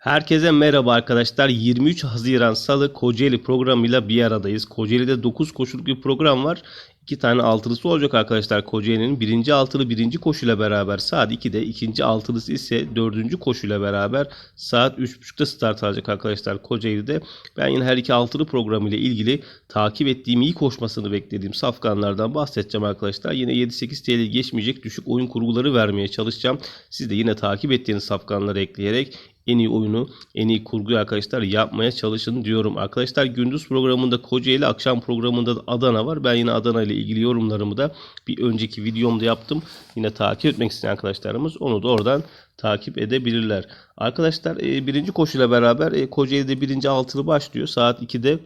Herkese merhaba arkadaşlar. 23 Haziran Salı Kocaeli programıyla bir aradayız. Kocaeli'de 9 koşuluk bir program var. 2 tane altılısı olacak arkadaşlar Kocaeli'nin. Birinci altılı birinci koşuyla beraber saat 2'de. ikinci altılısı ise dördüncü koşuyla beraber saat 3.30'da start alacak arkadaşlar Kocaeli'de. Ben yine her iki altılı programı ile ilgili takip ettiğim iyi koşmasını beklediğim safkanlardan bahsedeceğim arkadaşlar. Yine 7-8 TL geçmeyecek düşük oyun kurguları vermeye çalışacağım. Siz de yine takip ettiğiniz safkanları ekleyerek en iyi oyunu, en iyi kurguyu arkadaşlar yapmaya çalışın diyorum. Arkadaşlar gündüz programında Kocaeli, akşam programında da Adana var. Ben yine Adana ile ilgili yorumlarımı da bir önceki videomda yaptım. Yine takip etmek isteyen arkadaşlarımız onu da oradan takip edebilirler. Arkadaşlar e, birinci koşuyla beraber e, Kocaeli'de birinci altılı başlıyor. Saat 2'de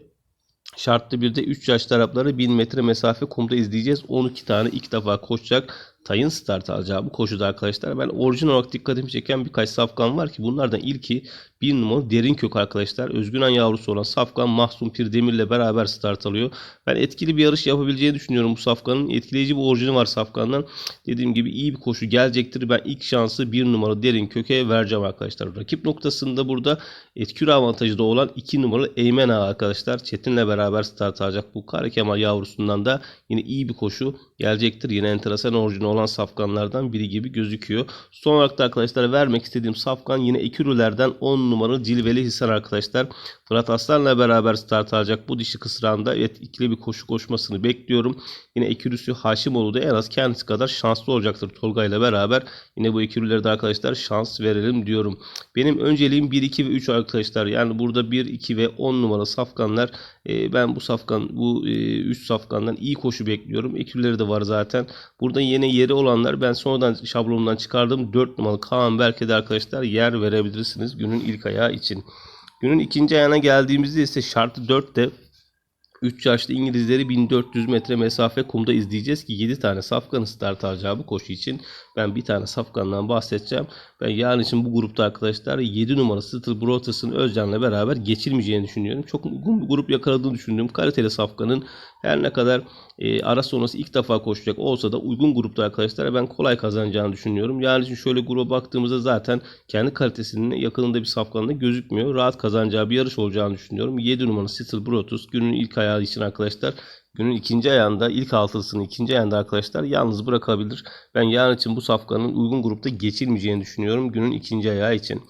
Şartlı bir de 3 yaş tarafları 1000 metre mesafe kumda izleyeceğiz. 12 tane ilk defa koşacak Tayın start alacağı bu koşuda arkadaşlar ben orijinal olarak dikkatimi çeken birkaç safkan var ki bunlardan ilki bir numaralı derin kök arkadaşlar. Özgünen yavrusu olan Safkan Mahsun Pir Demir'le beraber start alıyor. Ben etkili bir yarış yapabileceğini düşünüyorum bu Safkan'ın. Etkileyici bir orijini var Safkan'dan. Dediğim gibi iyi bir koşu gelecektir. Ben ilk şansı bir numaralı derin köke vereceğim arkadaşlar. Rakip noktasında burada etkili avantajı da olan 2 numaralı Eymen Ağa arkadaşlar. Çetin'le beraber start alacak. Bu Kara Kemal yavrusundan da yine iyi bir koşu gelecektir. Yine enteresan orijini olan safkanlardan biri gibi gözüküyor. Son olarak da arkadaşlar vermek istediğim safkan yine Ekürülerden 10 numaralı Cilveli Hisar arkadaşlar. Fırat Aslan'la beraber start alacak bu dişi kısrağında evet ikili bir koşu koşmasını bekliyorum. Yine Ekürüsü Haşimoğlu da en az kendisi kadar şanslı olacaktır Tolga ile beraber. Yine bu Ekürülere de arkadaşlar şans verelim diyorum. Benim önceliğim 1, 2 ve 3 arkadaşlar. Yani burada 1, 2 ve 10 numara safkanlar. E, ben bu safkan bu 3 e, safkandan iyi koşu bekliyorum. Ekürüleri de var zaten. Burada yine yeri olanlar ben sonradan şablonundan çıkardığım 4 numaralı Kaan belki de arkadaşlar yer verebilirsiniz günün ilk ayağı için. Günün ikinci ayağına geldiğimizde ise şartı 4'te 3 yaşlı İngilizleri 1400 metre mesafe kumda izleyeceğiz ki 7 tane safkanı start alacağı bu koşu için ben bir tane safkandan bahsedeceğim. Ben yarın için bu grupta arkadaşlar 7 numara Steel Brothers'ın Özcan'la beraber geçilmeyeceğini düşünüyorum. Çok uygun bir grup yakaladığını düşündüğüm kaliteli safkanın her ne kadar e, ara sonrası ilk defa koşacak olsa da uygun grupta arkadaşlar ben kolay kazanacağını düşünüyorum. Yani için şöyle gruba baktığımızda zaten kendi kalitesinin yakınında bir safkanında gözükmüyor. Rahat kazanacağı bir yarış olacağını düşünüyorum. 7 numara Steel Brothers günün ilk ayağı için arkadaşlar günün ikinci ayağında ilk altılısını ikinci ayağında arkadaşlar yalnız bırakabilir. Ben yarın için bu safkanın uygun grupta geçilmeyeceğini düşünüyorum günün ikinci ayağı için.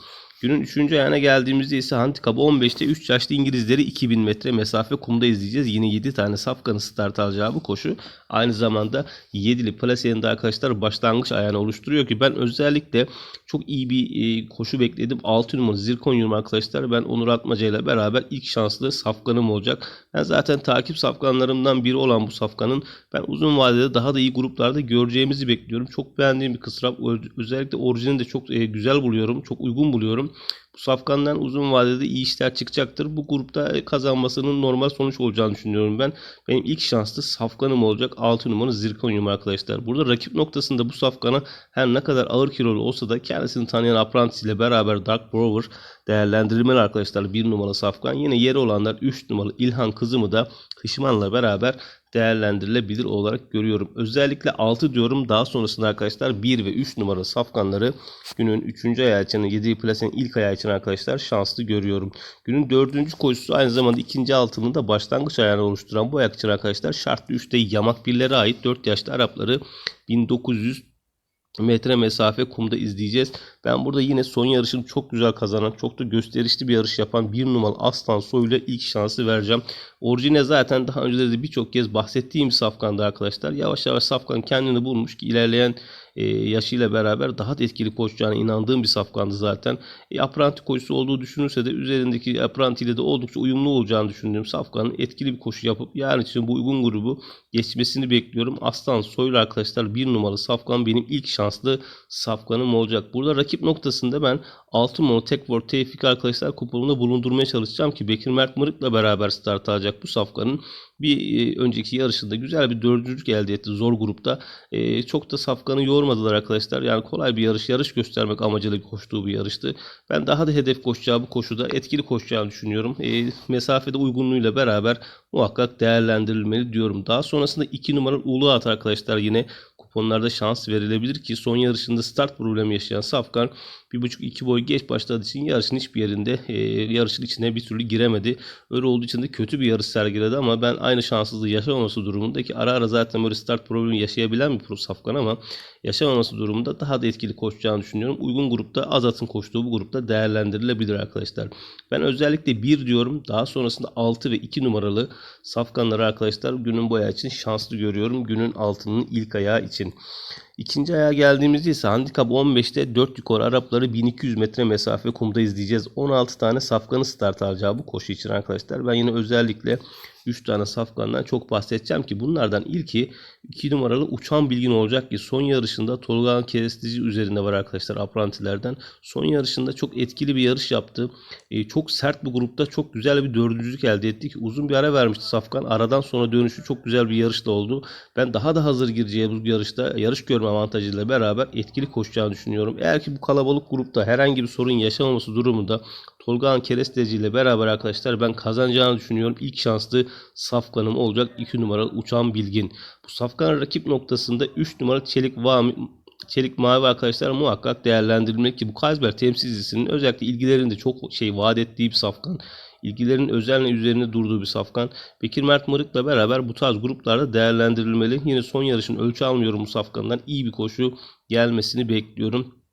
Günün 3. ayağına geldiğimizde ise handikapı 15'te 3 yaşlı İngilizleri 2000 metre mesafe kumda izleyeceğiz. Yine 7 tane safkanı start alacağı bu koşu. Aynı zamanda 7'li plasenin de arkadaşlar başlangıç ayağını oluşturuyor ki ben özellikle çok iyi bir e, koşu bekledim. 6 numaralı Zirkonyum arkadaşlar. Ben Onur Atmaca ile beraber ilk şanslı safkanım olacak. Ben zaten takip safkanlarımdan biri olan bu safkanın ben uzun vadede daha da iyi gruplarda göreceğimizi bekliyorum. Çok beğendiğim bir kısrak. Özellikle orijinini de çok e, güzel buluyorum. Çok uygun buluyorum. Bu safkandan uzun vadede iyi işler çıkacaktır. Bu grupta kazanmasının normal sonuç olacağını düşünüyorum ben. Benim ilk şanslı safkanım olacak 6 numaralı Zirkonyum arkadaşlar. Burada rakip noktasında bu safkana her ne kadar ağır kilolu olsa da kendisini tanıyan Apprentice ile beraber Dark Brower değerlendirilmeli arkadaşlar. 1 numaralı safkan. Yine yeri olanlar 3 numaralı İlhan Kızımı da Hışman'la beraber değerlendirilebilir olarak görüyorum. Özellikle 6 diyorum. Daha sonrasında arkadaşlar 1 ve 3 numaralı safkanları günün 3. ayağı için 7 plasenin ilk ayağı için arkadaşlar şanslı görüyorum. Günün 4. koşusu aynı zamanda 2. altının da başlangıç ayağını oluşturan bu ayak için arkadaşlar şartlı 3'te yamak birlere ait 4 yaşlı Arapları 1900 metre mesafe kumda izleyeceğiz. Ben burada yine son yarışını çok güzel kazanan, çok da gösterişli bir yarış yapan bir numaralı Aslan Soy'la ilk şansı vereceğim. Orijine zaten daha önce de birçok kez bahsettiğim Safkan'da arkadaşlar. Yavaş yavaş Safkan kendini bulmuş ki ilerleyen e, yaşıyla beraber daha da etkili koşacağına inandığım bir safkandı zaten. E, apranti koşusu olduğu düşünülse de üzerindeki apranti ile de oldukça uyumlu olacağını düşündüğüm safkanın etkili bir koşu yapıp yarın için bu uygun grubu geçmesini bekliyorum. Aslan Soylu arkadaşlar bir numaralı safkan benim ilk şanslı safkanım olacak. Burada rakip noktasında ben 6 numaralı Tekvor Tevfik arkadaşlar kuponunda bulundurmaya çalışacağım ki Bekir Mert Mırık'la beraber start alacak bu safkanın bir e, önceki yarışında güzel bir dördüncülük elde etti zor grupta. E, çok da safkanı yormadılar arkadaşlar. Yani kolay bir yarış, yarış göstermek amacıyla koştuğu bir yarıştı. Ben daha da hedef koşacağı bu koşuda etkili koşacağını düşünüyorum. E, mesafede uygunluğuyla beraber muhakkak değerlendirilmeli diyorum. Daha sonrasında 2 numaralı Ulu At arkadaşlar yine kuponlarda şans verilebilir ki son yarışında start problemi yaşayan Safkan 1.5-2 boy geç başladığı için yarışın hiçbir yerinde e, yarışın içine bir türlü giremedi. Öyle olduğu için de kötü bir yarış sergiledi ama ben aynı şanssızlığı yaşamaması durumunda ki ara ara zaten böyle start problemi yaşayabilen bir pro safkan ama yaşamaması durumunda daha da etkili koşacağını düşünüyorum. Uygun grupta Azat'ın koştuğu bu grupta değerlendirilebilir arkadaşlar. Ben özellikle 1 diyorum. Daha sonrasında 6 ve 2 numaralı safkanları arkadaşlar günün boyağı için şanslı görüyorum. Günün altının ilk ayağı için. question İkinci ayağa geldiğimizde ise handikap 15'te 4 yukarı Arapları 1200 metre mesafe kumda izleyeceğiz. 16 tane safkanı start alacağı bu koşu için arkadaşlar. Ben yine özellikle 3 tane safkandan çok bahsedeceğim ki bunlardan ilki 2 numaralı uçan bilgin olacak ki son yarışında Tolga Kerestici üzerinde var arkadaşlar aprantilerden. Son yarışında çok etkili bir yarış yaptı. E, çok sert bir grupta çok güzel bir dördüncülük elde ettik. Uzun bir ara vermişti Safkan. Aradan sonra dönüşü çok güzel bir yarışta oldu. Ben daha da hazır gireceği bu yarışta yarış görme avantajıyla beraber etkili koşacağını düşünüyorum. Eğer ki bu kalabalık grupta herhangi bir sorun yaşamaması durumunda Tolga Keresteci ile beraber arkadaşlar ben kazanacağını düşünüyorum. İlk şanslı safkanım olacak 2 numaralı Uçan Bilgin. Bu safkan rakip noktasında 3 numaralı Çelik Vami Çelik Mavi arkadaşlar muhakkak değerlendirilmeli ki bu Kazber temsilcisinin özellikle ilgilerinde çok şey vaat ettiği bir safkan. İlgilerin özenle üzerine durduğu bir safkan. Bekir Mert Mırık'la beraber bu tarz gruplarda değerlendirilmeli. Yine son yarışın ölçü almıyorum bu safkandan. iyi bir koşu gelmesini bekliyorum.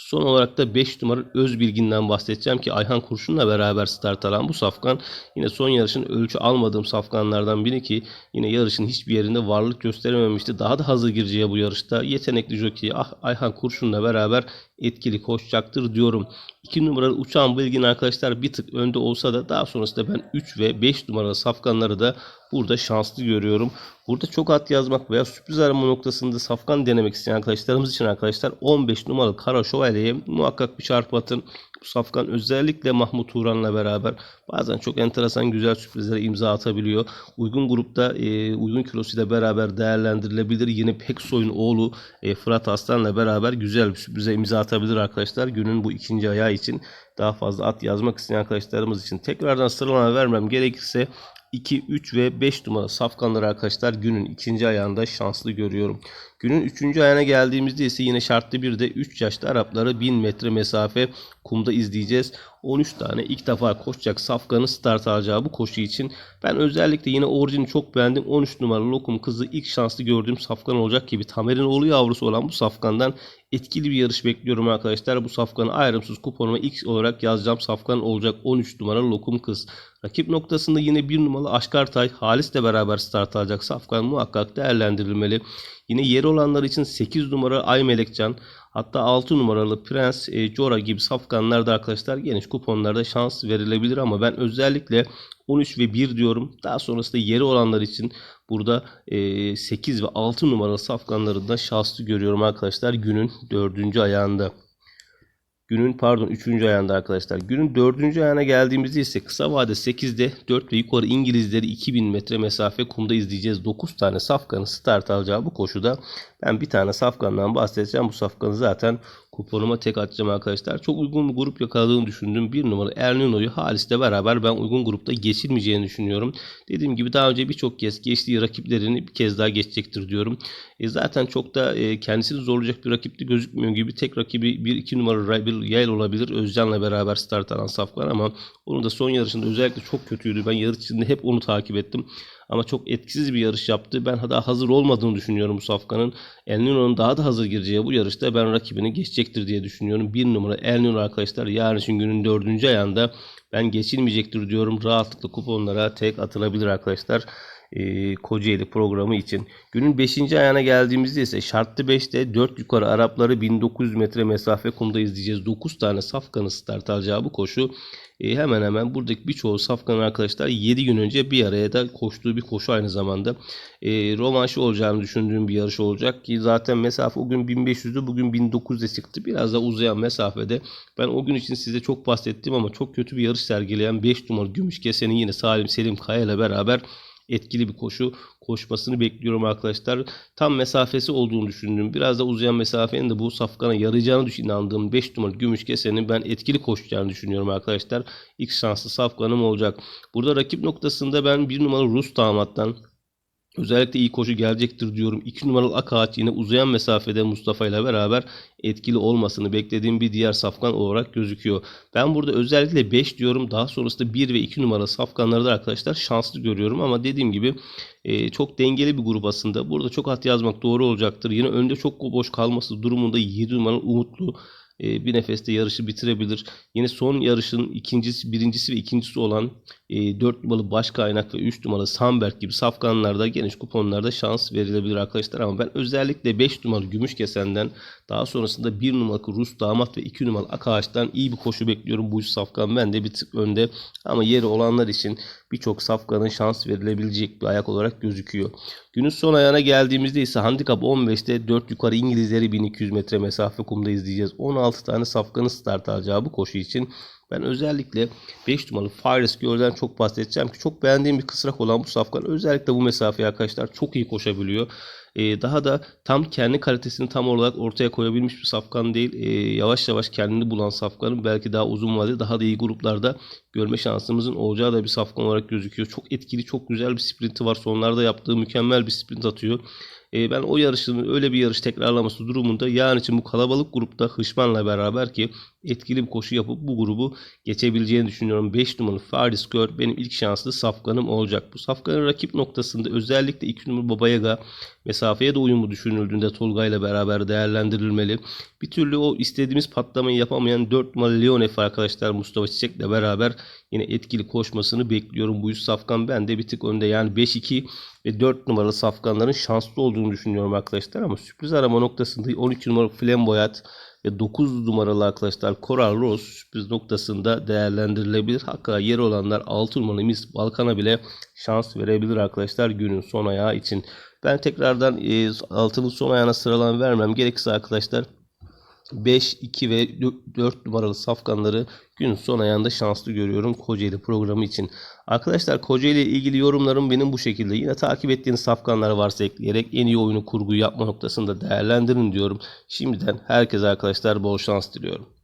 Son olarak da 5 numara Özbilgin'den bahsedeceğim ki Ayhan Kurşun'la beraber start alan bu safkan yine son yarışın ölçü almadığım safkanlardan biri ki yine yarışın hiçbir yerinde varlık gösterememişti. Daha da hazır gireceği bu yarışta yetenekli jockey ah, Ayhan Kurşun'la beraber etkili koşacaktır diyorum. 2 numaralı uçağın bilgin arkadaşlar bir tık önde olsa da daha sonrasında ben 3 ve 5 numaralı safkanları da burada şanslı görüyorum. Burada çok at yazmak veya sürpriz arama noktasında safkan denemek isteyen arkadaşlarımız için arkadaşlar 15 numaralı Kara Şövalye'ye muhakkak bir çarpı atın. Safkan özellikle Mahmut Turan'la beraber bazen çok enteresan güzel sürprizlere imza atabiliyor. Uygun grupta e, uygun kilosuyla beraber değerlendirilebilir. Yine Peksoy'un oğlu e, Fırat Aslan'la beraber güzel bir sürprize imza atabilir arkadaşlar. Günün bu ikinci ayağı için daha fazla at yazmak isteyen arkadaşlarımız için tekrardan sıralama vermem gerekirse 2, 3 ve 5 numara safkanları arkadaşlar günün ikinci ayağında şanslı görüyorum. Günün üçüncü ayağına geldiğimizde ise yine şartlı bir de 3 yaşlı Arapları 1000 metre mesafe kumda izleyeceğiz. 13 tane ilk defa koşacak safkanı start alacağı bu koşu için ben özellikle yine orijini çok beğendim. 13 numaralı Lokum kızı ilk şanslı gördüğüm safkan olacak gibi Tamer'in oğlu yavrusu olan bu safkandan etkili bir yarış bekliyorum arkadaşlar. Bu safkanı ayrımsız kuponuma ilk olarak yazacağım safkan olacak 13 numaralı Lokum kız. Rakip noktasında yine bir numaralı Aşkartay Halis'le beraber start alacak safkan muhakkak değerlendirilmeli. Yine yeri olanlar için 8 numara Ay Melekcan hatta 6 numaralı Prens e, Jora gibi safkanlarda arkadaşlar geniş kuponlarda şans verilebilir ama ben özellikle 13 ve 1 diyorum. Daha sonrasında yeri olanlar için burada e, 8 ve 6 numaralı safkanları da şanslı görüyorum arkadaşlar günün 4. ayağında. Günün pardon 3. ayağında arkadaşlar. Günün 4. ayağına geldiğimizde ise kısa vade 8'de 4 ve yukarı İngilizleri 2000 metre mesafe kumda izleyeceğiz. 9 tane safkanı start alacağı bu koşuda ben bir tane safkandan bahsedeceğim. Bu safkanı zaten kuponuma tek atacağım arkadaşlar. Çok uygun bir grup yakaladığını düşündüğüm bir numara Ernino'yu Halis'le beraber ben uygun grupta geçilmeyeceğini düşünüyorum. Dediğim gibi daha önce birçok kez geçtiği rakiplerini bir kez daha geçecektir diyorum. E zaten çok da e, kendisini zorlayacak bir rakipte gözükmüyor gibi. Tek rakibi 1-2 numara bir Yel olabilir. Özcan'la beraber start alan safkan ama onun da son yarışında özellikle çok kötüydü. Ben yarış içinde hep onu takip ettim. Ama çok etkisiz bir yarış yaptı. Ben daha hazır olmadığını düşünüyorum bu safkanın. El Nino'nun daha da hazır gireceği bu yarışta ben rakibini geçecektir diye düşünüyorum. Bir numara El Nino arkadaşlar yarın için günün dördüncü ayağında ben geçilmeyecektir diyorum. Rahatlıkla kuponlara tek atılabilir arkadaşlar. E, Kocaeli programı için. Günün 5. ayağına geldiğimizde ise şartlı 5'te 4 yukarı Arapları 1900 metre mesafe kumda izleyeceğiz. 9 tane safkanı start alacağı bu koşu e, hemen hemen buradaki birçoğu safkan arkadaşlar 7 gün önce bir araya da koştuğu bir koşu aynı zamanda. E, romanşı olacağını düşündüğüm bir yarış olacak ki zaten mesafe o gün 1500'dü bugün 1900'e çıktı. Biraz da uzayan mesafede. Ben o gün için size çok bahsettim ama çok kötü bir yarış sergileyen 5 numaralı Gümüş Kesen'in yine Salim Selim Kaya ile beraber etkili bir koşu koşmasını bekliyorum arkadaşlar. Tam mesafesi olduğunu düşündüğüm biraz da uzayan mesafenin de bu safkana yarayacağını inandığım 5 numaralı gümüş kesenin ben etkili koşacağını düşünüyorum arkadaşlar. İlk şanslı safkanım olacak. Burada rakip noktasında ben 1 numaralı Rus damattan Özellikle iyi koşu gelecektir diyorum. 2 numaralı Akaç yine uzayan mesafede Mustafa ile beraber etkili olmasını beklediğim bir diğer safkan olarak gözüküyor. Ben burada özellikle 5 diyorum. Daha sonrasında 1 ve 2 numaralı safkanları da arkadaşlar şanslı görüyorum. Ama dediğim gibi e, çok dengeli bir grup aslında. Burada çok at yazmak doğru olacaktır. Yine önde çok boş kalması durumunda 7 numaralı Umutlu e, bir nefeste yarışı bitirebilir. Yine son yarışın ikincisi, birincisi ve ikincisi olan e, 4 numaralı baş kaynak ve 3 numaralı Samberg gibi safkanlarda geniş kuponlarda şans verilebilir arkadaşlar. Ama ben özellikle 5 numaralı gümüş kesenden daha sonrasında 1 numaralı Rus damat ve 2 numaralı Akaç'tan iyi bir koşu bekliyorum. Bu üç safkan ben de bir tık önde. Ama yeri olanlar için birçok safkanın şans verilebilecek bir ayak olarak gözüküyor. Günün son ayağına geldiğimizde ise handikap 15'te 4 yukarı İngilizleri 1200 metre mesafe kumda izleyeceğiz. 16 tane safkanın start alacağı bu koşu için ben özellikle 5 numaralı Fares Gör'den çok bahsedeceğim ki çok beğendiğim bir kısrak olan bu safkan özellikle bu mesafeye arkadaşlar çok iyi koşabiliyor. Ee, daha da tam kendi kalitesini tam olarak ortaya koyabilmiş bir safkan değil. Ee, yavaş yavaş kendini bulan safkanın belki daha uzun vadede daha da iyi gruplarda görme şansımızın olacağı da bir safkan olarak gözüküyor. Çok etkili, çok güzel bir sprinti var. Sonlarda yaptığı mükemmel bir sprint atıyor. Ee, ben o yarışın öyle bir yarış tekrarlaması durumunda yarın için bu kalabalık grupta Hışman'la beraber ki etkili bir koşu yapıp bu grubu geçebileceğini düşünüyorum. 5 numaralı Faris Gör benim ilk şanslı safkanım olacak. Bu safkanın rakip noktasında özellikle 2 numaralı Babayaga mesafeye de uyumu düşünüldüğünde Tolga ile beraber değerlendirilmeli. Bir türlü o istediğimiz patlamayı yapamayan 4 numaralı Leonef arkadaşlar Mustafa Çiçek'le beraber yine etkili koşmasını bekliyorum. Bu üç safkan ben de bir tık önde yani 5-2 ve 4 numaralı safkanların şanslı olduğunu düşünüyorum arkadaşlar ama sürpriz arama noktasında 12 numaralı Flamboyant ve 9 numaralı arkadaşlar Coral Rose sürpriz noktasında değerlendirilebilir. Hakka yeri olanlar 6 numaralı Miss Balkan'a bile şans verebilir arkadaşlar günün son ayağı için. Ben tekrardan e, altının son ayağına sıralan vermem. Gerekirse arkadaşlar 5, 2 ve 4 numaralı safkanları günün son ayağında şanslı görüyorum Kocaeli programı için. Arkadaşlar Kocaeli ile ilgili yorumlarım benim bu şekilde. Yine takip ettiğiniz safkanlar varsa ekleyerek en iyi oyunu kurgu yapma noktasında değerlendirin diyorum. Şimdiden herkese arkadaşlar bol şans diliyorum.